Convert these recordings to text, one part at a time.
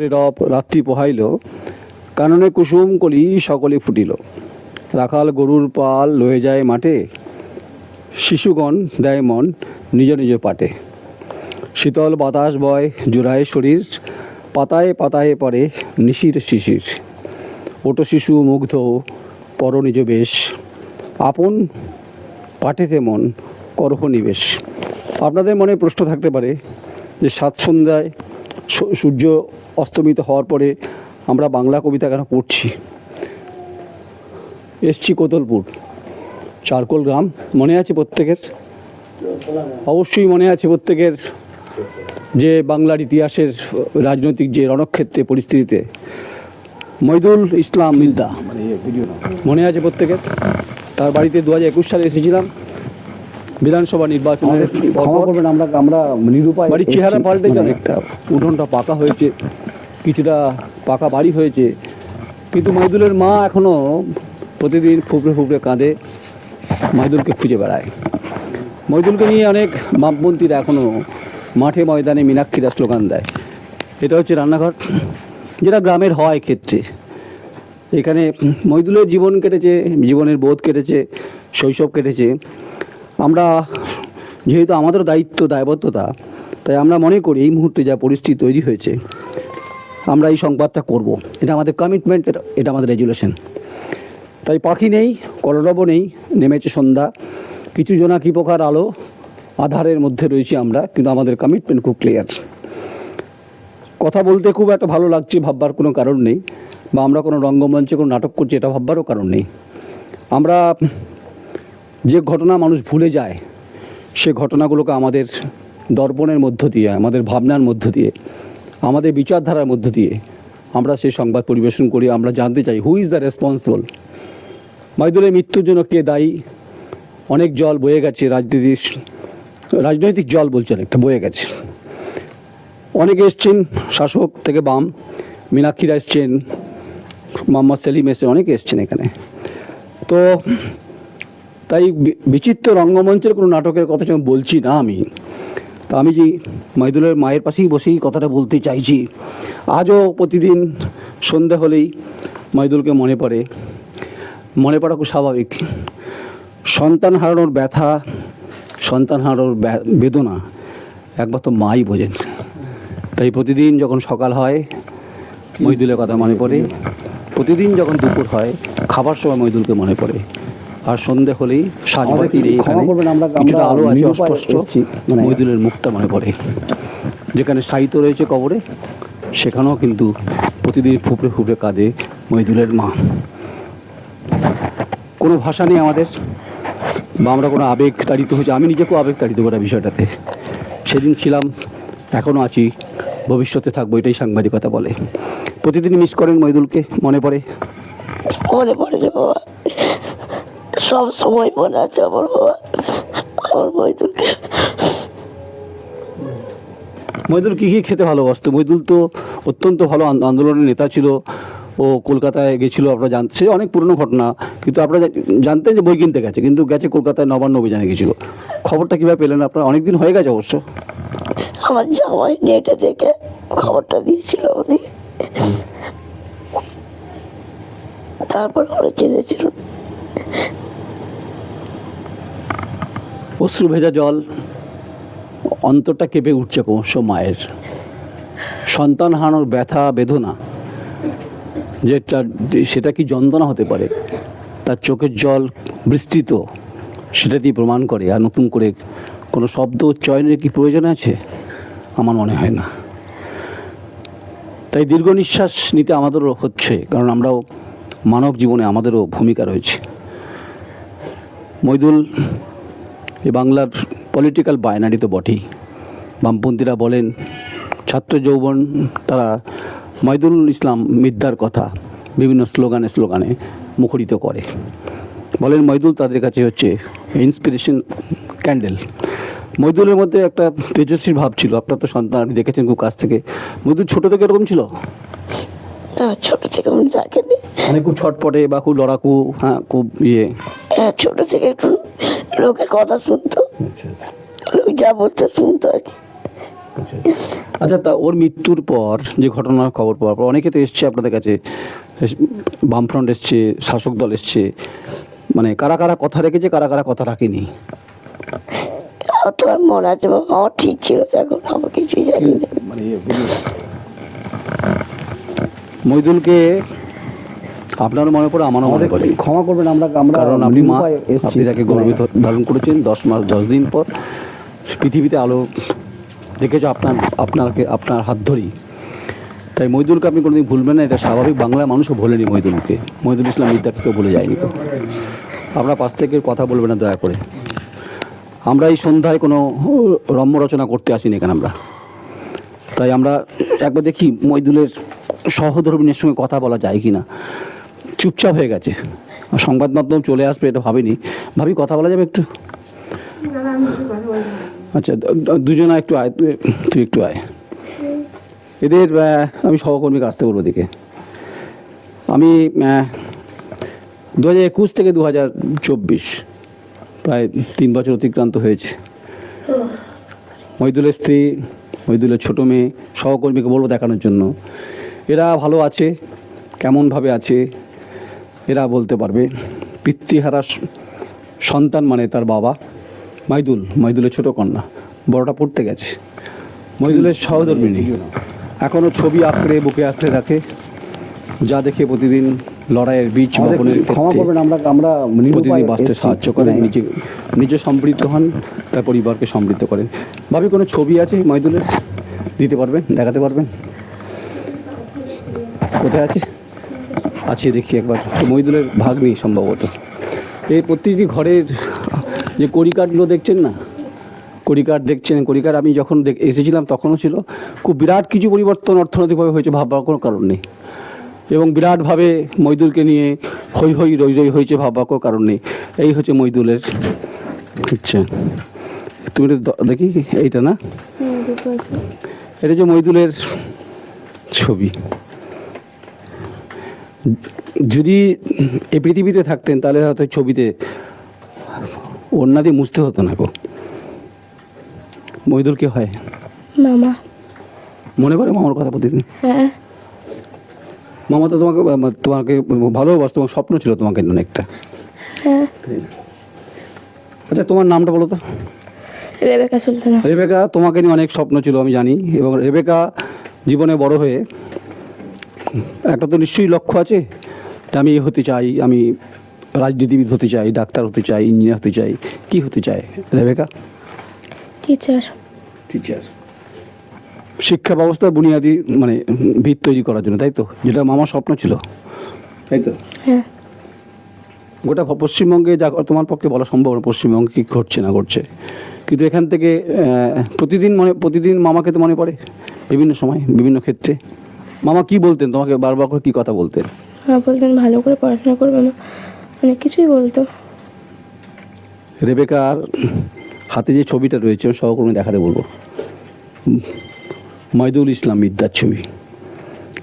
রব, রাত্রি পোহাইল, কাননে কুসুম কলি সকলে ফুটিল। রাখাল গরুর পাল লয়ে যায় মাঠে, শিশুগণ দেয় মন নিজ নিজ পাটে। শীতল বাতাস বয় জুড়ায় শরীর, পাতায় পাতায় পড়ে নিশির শিশির। ওটো শিশু মুগ্ধ, পর নিজ বেশ। আপন পাটেতে মন করহ নিবেশ। আপনাদের মনে প্রশ্ন থাকতে পারে যে সাত সন্ধ্যায় সূর্য অস্তমিত হওয়ার পরে আমরা বাংলা কবিতা কেন পড়ছি? এসছি কোতলপুর। চারকোল গ্রাম, মনে আছে প্রত্যেকের? অবশ্যই মনে আছে প্রত্যেকের যে বাংলার ইতিহাসের রাজনৈতিক যে রণক্ষেত্রে, পরিস্থিতিতে। মইদুল ইসলাম মিলদা মনে আছে প্রত্যেকের? তার বাড়িতে দু হাজার একুশ সালে এসেছিলাম। বিধানসভা নির্বাচনের ক্ষমা করবেন আমরা আমরা নিরুপায় বাড়ির চেহারা। পাল্টেছে মানে অনেকটা উঠোনটা পাকা হয়েছে কিছুটা পাকা বাড়ি হয়েছে। কিন্তু মাইদুলের মা এখনও প্রতিদিন ফুপড়ে ফুপড়ে কাঁদে মাইদুলকে খুঁজে বেড়ায়। মইদুলকে নিয়ে অনেক বামপন্থীরা এখনও মাঠে ময়দানে মীনাক্ষীরা স্লোগান দেয়। এটা হচ্ছে রান্নাঘর যেটা গ্রামের হয় ক্ষেত্রে। এখানে মইদুলের জীবন কেটেছে জীবনের বোধ কেটেছে শৈশব কেটেছে। আমরা, যেহেতু আমাদের দায়িত্ব, দায়বদ্ধতা, তাই আমরা মনে করি এই মুহূর্তে যা পরিস্থিতি তৈরি হয়েছে, আমরা এই সংবাদটা করব। এটা আমাদের কমিটমেন্ট এটা আমাদের রেজুলেশন তাই পাখি নেই কলরব নেই, নেমেছে সন্ধ্যা। কিছু জোনাকি পোকার আলো, আধারের মধ্যে রয়েছি আমরা, কিন্তু আমাদের কমিটমেন্ট খুব ক্লিয়ার কথা বলতে খুব একটা ভালো লাগছে ভাববার কোনো কারণ নেই, বা আমরা কোনো রঙ্গমঞ্চে কোনো নাটক করছি এটা ভাববারও কারণ নেই। আমরা যে ঘটনা মানুষ ভুলে যায়, সে ঘটনাগুলোকে আমাদের দর্পণের মধ্য দিয়ে, আমাদের ভাবনার মধ্য দিয়ে, আমাদের বিচারধারার মধ্য দিয়ে আমরা সেই সংবাদ পরিবেশন করি, আমরা জানতে চাই হু ইজ দ্য রেসপন্সিবল মাইদুলের মৃত্যুর জন্য কে দায়ী? অনেক জল বয়ে গেছে, রাজনীতির, রাজনৈতিক জল বলছে অনেকটা, বয়ে গেছে। অনেকে এসছেন, শাসক থেকে বাম, মীনাক্ষীরা এসছেন, মোহাম্মদ সেলিম এসছেন, অনেকে এসছেন এখানে। তো তাই বিচিত্র রঙ্গমঞ্চের কোনো নাটকের কথা যখন বলছি না আমি, তা আমি যে মাইদুলের মায়ের পাশেই বসেই কথাটা বলতে চাইছি, আজও প্রতিদিন সন্ধ্যা হলেই মাইদুলকে মনে পড়ে। মনে পড়া খুব স্বাভাবিক। সন্তান হারানোর ব্যথা, সন্তান হারানোর বেদনা একমাত্র মাই বোঝেন। তাই প্রতিদিন যখন সকাল হয়, মইদুলের কথা মনে পড়ে। প্রতিদিন যখন দুপুর হয়, খাবার সময় মইদুলকে মনে পড়ে। আর সন্ধে হলেই সাজবাতির আমাদের এইখানে ক্ষমা করবেন, আমরা- কিছুটা আলো আছে অস্পষ্ট। মানে- মুখটা মনে পড়ে। যেখানে সাহিত্য রয়েছে কবরে সেখানেও কিন্তু প্রতিদিন ফুপড়ে ফুপড়ে কাঁদে মহিদুলের মা। কোনো ভাষা নেই আমাদের বা আমরা কোনো আবেগ তাড়িত হচ্ছে আমি নিজেকেও আবেগ তাড়িত করা বিষয়টাতে। সেদিন ছিলাম এখনও আছি ভবিষ্যতে থাকব এটাই সাংবাদিকতা বলে। প্রতিদিন মিস করেন মহিদুলকে মনে পড়ে? মনে পড়ে বাবা। সব সময় মনে আছে আমার বাবা। আমার বৈদুলকে মইদুল কী কী খেতে ভালোবাসতো? মইদুল তো অত্যন্ত ভালো আন্দোলনের নেতা ছিল। ও কলকাতায় গেছিল আপনারা জানতে সে অনেক পুরনো ঘটনা কিন্তু আপনারা জানতেন যে বই কিনতে গেছে কিন্তু গেছে কলকাতায় নবান্ন অভিযানে গেছিল। খবরটা কীভাবে পেলেন আপনারা? অনেক দিন হয়ে গেছে অবশ্য। আমার জামাই নেটে দেখে খবরটা দিয়েছিল আমাদের তারপর ওরা জেনেছিল অশ্রু ভেজা জল অন্তরটা কেঁপে উঠছে ক্রমশ মায়ের। সন্তান হারানোর ব্যথা, বেদনা যে সেটা কি যন্ত্রণা হতে পারে? তার চোখের জল বিস্তৃত, সেটা দিয়ে প্রমাণ করে। আর নতুন করে কোনো শব্দ চয়নের কি প্রয়োজন আছে? আমার মনে হয় না। তাই দীর্ঘ নিঃশ্বাস নিতে আমাদেরও হচ্ছে, কারণ আমরাও মানব জীবনে আমাদেরও ভূমিকা রয়েছে। মইদুল এ বাংলার পলিটিক্যাল বায়নারি তো বটেই। বামপন্থীরা বলেন ছাত্র যৌবন তারা ময়দুল ইসলাম মিদ্যার কথা বিভিন্ন স্লোগানে স্লোগানে মুখরিত করে। বলেন ময়দুল তাদের কাছে হচ্ছে ইন্সপিরেশন ক্যান্ডেল মইদুলের মধ্যে একটা তেজস্বী ভাব ছিল আপনার তো সন্তান আপনি দেখেছেন খুব কাছ থেকে। মইদুল ছোটো থেকে এরকম ছিল? ছোট থেকে থাকেনি মানে খুব ছটপটে বা খুব লড়াকু হ্যাঁ খুব ইয়ে। হ্যাঁ ছোট থেকে একটু লোকের কথা শুনতো। লোক যা বলতে শুনতো আর কি। আচ্ছা তা ওর মৃত্যুর পর যে ঘটনার খবর পাওয়ার পর অনেকে তো এসছে আপনাদের কাছে বামফ্রন্ট এসছে শাসক দল এসছে। মানে কারা কারা কথা রেখেছে কারা কারা কথা রাখেনি? অত আর মনে আছে বাবা আমার ঠিক ছিল এখন আমার কিছুই জানি না। মানে মইদুলকে আপনার মনে পড়ে আমারও মনে পড়ে। ক্ষমা করবেন আমরা আমরা কারণ আপনি মা। আপনি তাকে গর্বিত ধারণ করেছেন দশ মাস দশ দিন পর পৃথিবীতে আলো দেখেছ আপনার আপনাকে আপনার হাত ধরেই। তাই মইদুলকে আপনি কোনোদিন ভুলবেন না এটা স্বাভাবিক। বাংলার মানুষও ভোলেনি মইদুলকে মইদুল ইসলাম বিদ্যাকে কেউ ভুলে যায়নি। আপনার পাশ থেকে কথা বলবেন না দয়া করে। আমরা এই সন্ধ্যায় কোনো রম্য রচনা করতে আসিনি এখানে আমরা। তাই আমরা একবার দেখি মইদুলের সহধর্মিনীর সঙ্গে কথা বলা যায় কি না চুপচাপ হয়ে গেছে। সংবাদ মাধ্যম চলে আসবে, এটা ভাবিনি। ভাবি, কথা বলা যাবে একটু? আচ্ছা দুজনা একটু আয়, তুই তুই একটু আয়। এদের আমি সহকর্মীকে আসতে বলব দিকে আমি দু হাজার একুশ থেকে দু হাজার চব্বিশ, প্রায় তিন বছর অতিক্রান্ত হয়েছে। মহিদুলের স্ত্রী, মহিদুলের ছোটো মেয়ে, সহকর্মীকে বলব দেখানোর জন্য। এরা ভালো আছে, কেমনভাবে আছে এরা বলতে পারবে পিতৃহারা সন্তান মানে তার বাবা। মাইদুল মাইদুলের ছোট কন্যা। বড়টা পড়তে গেছে। মহিদুলের সহধর্মিনী এখনও ছবি আঁকড়ে বুকে আঁকড়ে রাখে। যা দেখে প্রতিদিন লড়াইয়ের বীজ বপনের ক্ষমা ক্ষেত্রে করবেন আমরা আমরা প্রতিদিন বাঁচতে সাহায্য করেন হ্যাঁ। নিজে নিজে সমৃদ্ধ হন তার পরিবারকে সমৃদ্ধ করেন। ভাবি কোনো ছবি আছে মহিদুলের দিতে পারবেন? দেখাতে পারবেন? কোথায় আছে আছে দেখি একবার। মহিদুলের ভাগ নেই সম্ভবত। এই প্রতিটি ঘরের যে কড়িকাঠগুলো দেখছেন না? কড়িকাঠ দেখছেন কড়িকাঠ আমি যখন এসেছিলাম তখনও ছিল। খুব বিরাট কিছু পরিবর্তন অর্থনৈতিকভাবে হয়েছে ভাববার কোনো কারণ নেই। এবং বিরাটভাবে মইদুলকে নিয়ে হই হই রই রই হয়েছে ভাববার কোনো কারণ নেই। এই হচ্ছে মইদুলের আচ্ছা তুমি দেখি এইটা না? এটা হচ্ছে মইদুলের ছবি। যদি এই পৃথিবীতে থাকতেন তাহলে হয়তো ছবিতে অন্যা দিয়ে মুছতে হতো না গো। মইদুল কে হয়? মামা। মনে করে মামার কথা প্রতিদিন হ্যাঁ। মামা তো তোমাকে তোমাকে ভালোবাসতো তোমার স্বপ্ন ছিল তোমাকে অনেকটা। হ্যাঁ। আচ্ছা তোমার নামটা বলো তো। রেবেকা সুলতানা। রেবেকা তোমাকে নিয়ে অনেক স্বপ্ন ছিল আমি জানি। এবং রেবেকা জীবনে বড় হয়ে একটা তো নিশ্চয়ই লক্ষ্য আছে তা আমি এ হতে চাই আমি রাজনীতিবিদ হতে চাই ডাক্তার হতে চাই ইঞ্জিনিয়ার হতে চাই কি হতে চায়? রেবেকা? টিচার টিচার শিক্ষা ব্যবস্থা বুনিয়াদি মানে ভিত তৈরি করার জন্য তাই তো? যেটা মামার স্বপ্ন ছিল। তাই তো? হ্যাঁ। গোটা পশ্চিমবঙ্গে যা তোমার পক্ষে বলা সম্ভব না পশ্চিমবঙ্গে কী ঘটছে না ঘটছে। কিন্তু এখান থেকে প্রতিদিন মনে প্রতিদিন মামাকে তো মনে পড়ে বিভিন্ন সময় বিভিন্ন ক্ষেত্রে। মামা কি বলতেন? তোমাকে বারবার করে কী কথা বলতেন? মা বলতেন ভালো করে পড়াশোনা করবে না অনেক কিছুই বলতো। রেবেকার হাতে যে ছবিটা রয়েছে সহকর্মী দেখাতে বলব। ময়দুল ইসলাম বিদ্যার ছবি।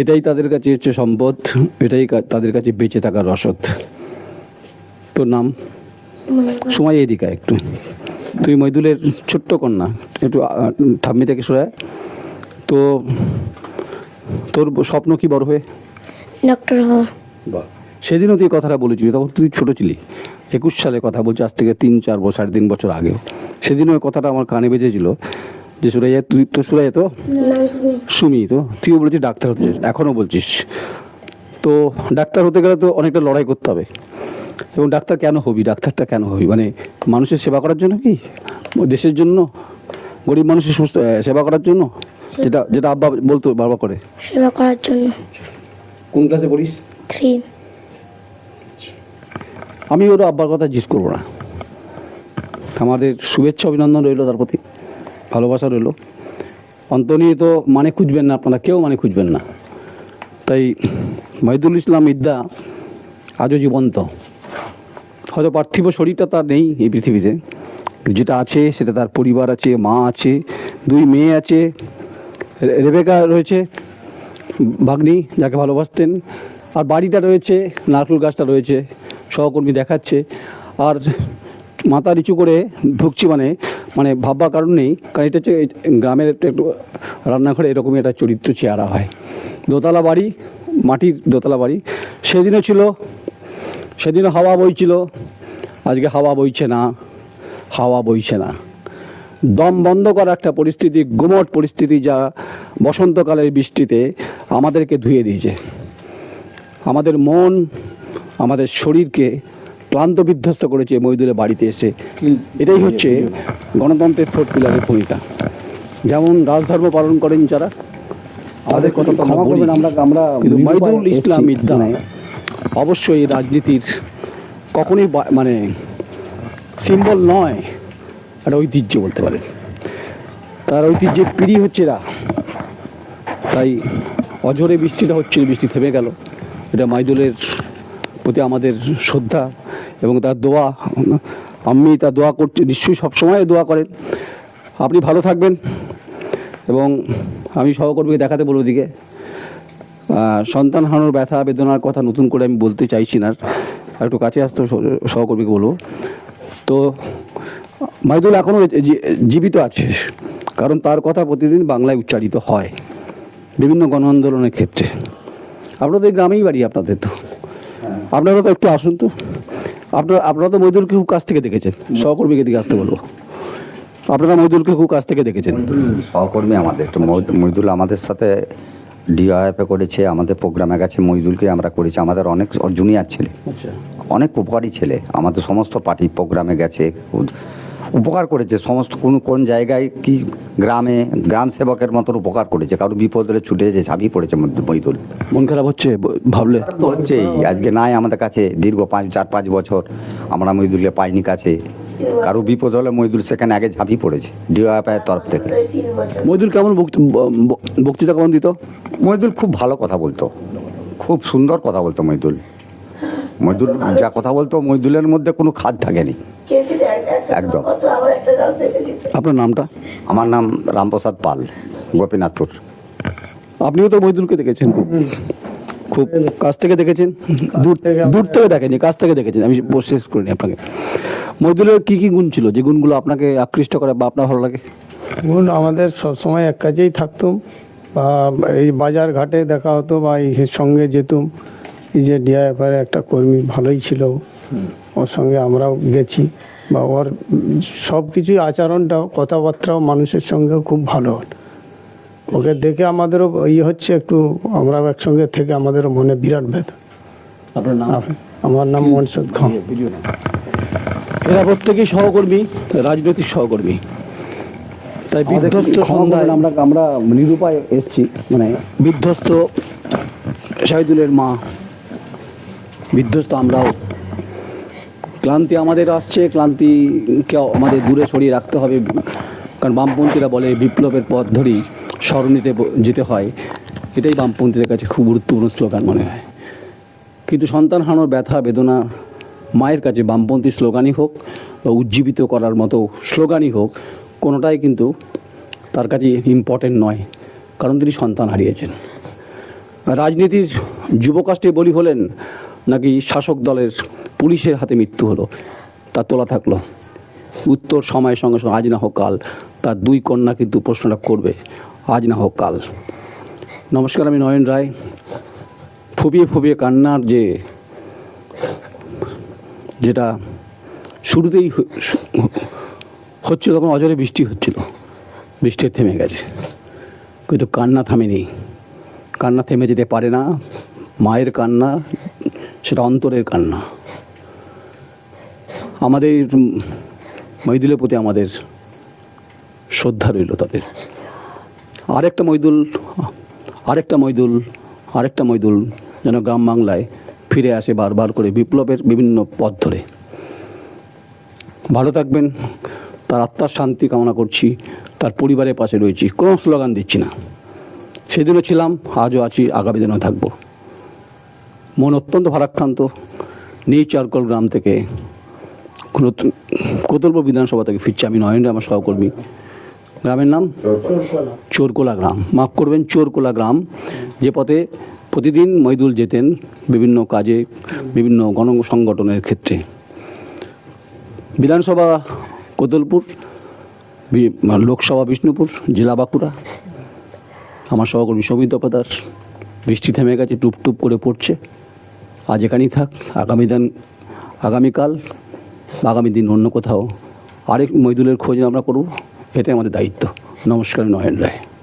এটাই তাদের কাছে হচ্ছে সম্পদ এটাই তাদের কাছে বেঁচে থাকার রসদ। তোর নাম? সময় এদিকে একটু। তুই মৈদুলের ছোট্ট কন্যা একটু ঠাম্মি থেকে সরায় তো তোর স্বপ্ন কি বড় হয়ে? ডক্টর হওয়া সেদিনও তুই কথাটা বলেছিলি তখন তুই ছোট ছিলি। একুশ সালে কথা বলছি আজ থেকে তিন চার বছর সাড়ে তিন বছর আগেও। সেদিনও ওই কথাটা আমার কানে বেজেছিল যে সুরাইয়া তুই তো সুরাইয়া তো? সুমি তো? তুইও বলেছিস ডাক্তার হতে চাইছিস এখনও বলছিস। তো ডাক্তার হতে গেলে তো অনেকটা লড়াই করতে হবে। এবং ডাক্তার কেন হবি? ডাক্তারটা কেন হবি? মানে মানুষের সেবা করার জন্য কি? দেশের জন্য? গরিব মানুষের সুস্থ সেবা করার জন্য? যেটা যেটা আব্বা বলতো বাবা করে। সেবা করার জন্য। কোন ক্লাসে পড়িস? থ্রি আমি ওর আব্বার কথা জিজ্ঞেস করব না। আমাদের শুভেচ্ছা অভিনন্দন রইল তার প্রতি। ভালোবাসা রইল। অন্তনিয়ে তো মানে খুঁজবেন না আপনারা কেউ মানে খুঁজবেন না। তাই মহিদুল ইসলাম ইদ্দা আজও জীবন্ত। হয়তো পার্থিব শরীরটা তার নেই এই পৃথিবীতে। যেটা আছে সেটা তার পরিবার আছে মা আছে দুই মেয়ে আছে। রেবেকা রয়েছে, ভাগ্নি যাকে ভালোবাসতেন, আর বাড়িটা রয়েছে, নারকেল গাছটা রয়েছে, সহকর্মী দেখাচ্ছে, আর মাথা নিচু করে ঢুকছি মানে মানে ভাববার কারণ নেই, কারণ এটা হচ্ছে গ্রামের একটা রান্নাঘরে এরকমই একটা চরিত্র চেহারা হয়। দোতলা বাড়ি, মাটির দোতলা বাড়ি, সেদিনও ছিল, সেদিনও হাওয়া বইছিল, আজকে হাওয়া বইছে না, হাওয়া বইছে না। দম বন্ধ করা একটা পরিস্থিতি, গুমট পরিস্থিতি যা বসন্তকালের বৃষ্টিতে আমাদেরকে ধুয়ে দিয়েছে। আমাদের মন আমাদের শরীরকে ক্লান্ত বিধ্বস্ত করেছে মহিদুলের বাড়িতে এসে। এটাই হচ্ছে গণতন্ত্রের ফোর্ট পিলারের ভূমিকা। যেমন রাজধর্ম পালন করেন যারা তাদের কথা আমরা ক্ষমা করবেন আমরা আমরা কিন্তু নিরুপায় ইসলাম ইদ্দা অবশ্যই রাজনীতির কখনোই মানে সিম্বল নয় একটা ঐতিহ্য বলতে পারেন। তার ঐতিহ্যের পিড়ি হচ্ছে এরা। তাই অঝরে বৃষ্টিটা হচ্ছিল, বৃষ্টি থেমে গেল। এটা মাইদুলের প্রতি আমাদের শ্রদ্ধা এবং তার দোয়া। আমি তার দোয়া করছি, নিশ্চয়ই সবসময় দোয়া করেন। আপনি ভালো থাকবেন এবং আমি সহকর্মীকে দেখাতে বলব দিকে সন্তান হারানোর ব্যথা, বেদনার কথা নতুন করে আমি বলতে চাইছি না। একটু কাছে আসতে সহকর্মীকে বলব। তো মাইদুল এখনও জীবিত আছে, কারণ তার কথা প্রতিদিন বাংলায় উচ্চারিত হয়। বিভিন্ন গণ আন্দোলনের ক্ষেত্রে। আপনাদের গ্রামেই বাড়ি আপনাদের তো। আপনারা তো একটু আসুন তো। আপনারা আপনারা তো মৈদুলকে খুব কাছ থেকে দেখেছেন। সহকর্মীকে দিকে আসতে বলব। আপনারা মৈদুলকে খুব কাছ থেকে দেখেছেন। সহকর্মী আমাদের তো মহিদ- আমাদের সাথে ডিআইএফে করেছে আমাদের প্রোগ্রামে গেছে মহিদুলকে আমরা করেছি। আমাদের অনেক জুনিয়র ছেলে। আচ্ছা। অনেক উপকারী ছেলে। আমাদের সমস্ত পার্টি প্রোগ্রামে গেছে। উপকার করেছে। সমস্ত কোন কোন জায়গায় কি গ্রামে গ্রাম সেবকের মতন উপকার করেছে। কারও বিপদ হলে ছুটে যে ঝাঁপিয়ে পড়েছে মধ্যে মহিদুল মন খারাপ হচ্ছে ভাবলে? তো হচ্ছেই। আজকে নাই আমাদের কাছে দীর্ঘ পাঁচ চার পাঁচ বছর আমরা মহিদুলকে পাইনি কাছে। কারও বিপদ হলে মহিদুল সেখানে আগে ঝাঁপিয়ে পড়েছে ডিওএফআইয়ের তরফ থেকে। মৈদুল কেমন বক্তৃতা কেমন দিত? মহিদুল খুব ভালো কথা বলতো। খুব সুন্দর কথা বলতো মহিদুল মহিদুল যা কথা বলতো মহিদুলের মধ্যে কোনো খাদ থাকেনি। একদম। আপনার নামটা? আমার নাম রামপ্রসাদ পাল গোপীনাথপুর। আপনিও তো মৈদুলকে দেখেছেন খুব। খুব কাছ থেকে দেখেছেন? দূর দূর থেকে দেখেনি কাছ থেকে দেখেছেন। আমি শেষ করিনি আপনাকে। মৈদুলের কি কি গুণ ছিল? যে গুণগুলো আপনাকে আকৃষ্ট করে বা আপনার ভালো লাগে? গুণ আমাদের সবসময় এক কাজেই থাকতুম। বা এই বাজার ঘাটে দেখা হতো বা এর সঙ্গে যেতুম। এই যে ডিআইএফের একটা কর্মী ভালোই ছিল। ওর সঙ্গে আমরাও গেছি। বা ওর সব কিছুই আচরণটাও কথাবার্তাও মানুষের সঙ্গেও খুব ভালো। ওকে দেখে আমাদেরও ইয়ে হচ্ছে একটু আমরাও একসঙ্গে থেকে আমাদেরও মনে বিরাট ব্যথা। আপনার নাম? আমার নাম মনসুদ খান। এরা প্রত্যেকেই সহকর্মী রাজনৈতিক সহকর্মী। তাই বিধ্বস্ত সন্ধ্যায় আমরা আমরা নিরুপায় এসেছি মানে বিধ্বস্ত শাহিদুলের মা বিধ্বস্ত আমরাও। ক্লান্তি আমাদের আসছে, ক্লান্তিকে আমাদের দূরে সরিয়ে রাখতে হবে। কারণ বামপন্থীরা বলে বিপ্লবের পথ ধরেই স্মরণীতে যেতে হয়। এটাই বামপন্থীদের কাছে খুব গুরুত্বপূর্ণ স্লোগান মনে হয়। কিন্তু সন্তান হারানোর ব্যথা, বেদনা মায়ের কাছে বামপন্থী স্লোগানই হোক বা উজ্জীবিত করার মতো স্লোগানই হোক, কোনোটাই কিন্তু তার কাছে ইম্পর্টেন্ট নয়। কারণ তিনি সন্তান হারিয়েছেন। রাজনীতির যুবকাষ্টে বলি হলেন নাকি শাসক দলের পুলিশের হাতে মৃত্যু হলো? তার তোলা থাকল। উত্তর সময়ের সঙ্গে সঙ্গে আজ না হোক কাল। তার দুই কন্যা কিন্তু প্রশ্নটা করবে, আজ না হোক কাল। নমস্কার, আমি নয়ন রায়। ফুবিয়ে ফুবিয়ে কান্নার যে, যেটা শুরুতেই হ- শু- হচ্ছিল তখন অজরে বৃষ্টি হচ্ছিল। বৃষ্টি থেমে গেছে। কিন্তু কান্না থামেনি। কান্না থেমে যেতে পারে না। মায়ের কান্না সেটা অন্তরের কান্না। আমাদের মহিদুলের প্রতি আমাদের শ্রদ্ধা রইল তাদের। আরেকটা মইদুল আরেকটা মইদুল আরেকটা মইদুল যেন গ্রাম বাংলায় ফিরে আসে বারবার করে বিপ্লবের বিভিন্ন পথ ধরে। ভালো থাকবেন, তার আত্মার শান্তি কামনা করছি, তার পরিবারের পাশে রয়েছি, কোনো স্লোগান দিচ্ছি না। সেদিনও ছিলাম, আজও আছি, আগামী দিনেও থাকব। মন অত্যন্ত ভারাক্রান্ত নিজ চারকল গ্রাম থেকে। কোতলপুর বিধানসভা থেকে ফিরছি আমি নয়ন আমার সহকর্মী। গ্রামের নাম? চোরকোলা গ্রাম। মাফ করবেন, চোরকোলা গ্রাম। যে পথে প্রতিদিন মইদুল যেতেন বিভিন্ন কাজে, বিভিন্ন গণ সংগঠনের ক্ষেত্রে। বিধানসভা কোতলপুর লোকসভা বিষ্ণুপুর, জেলা বাঁকুড়া। আমার সহকর্মী সৌমিত বৃষ্টি থেমে গেছে টুপ টুপ করে পড়ছে। আজ এখানেই থাক। আগামী দিন, আগামীকাল, আগামী দিন অন্য কোথাও আরেক মৈদুলের খোঁজ আমরা করব। এটাই আমাদের দায়িত্ব। নমস্কার নয়ন রায়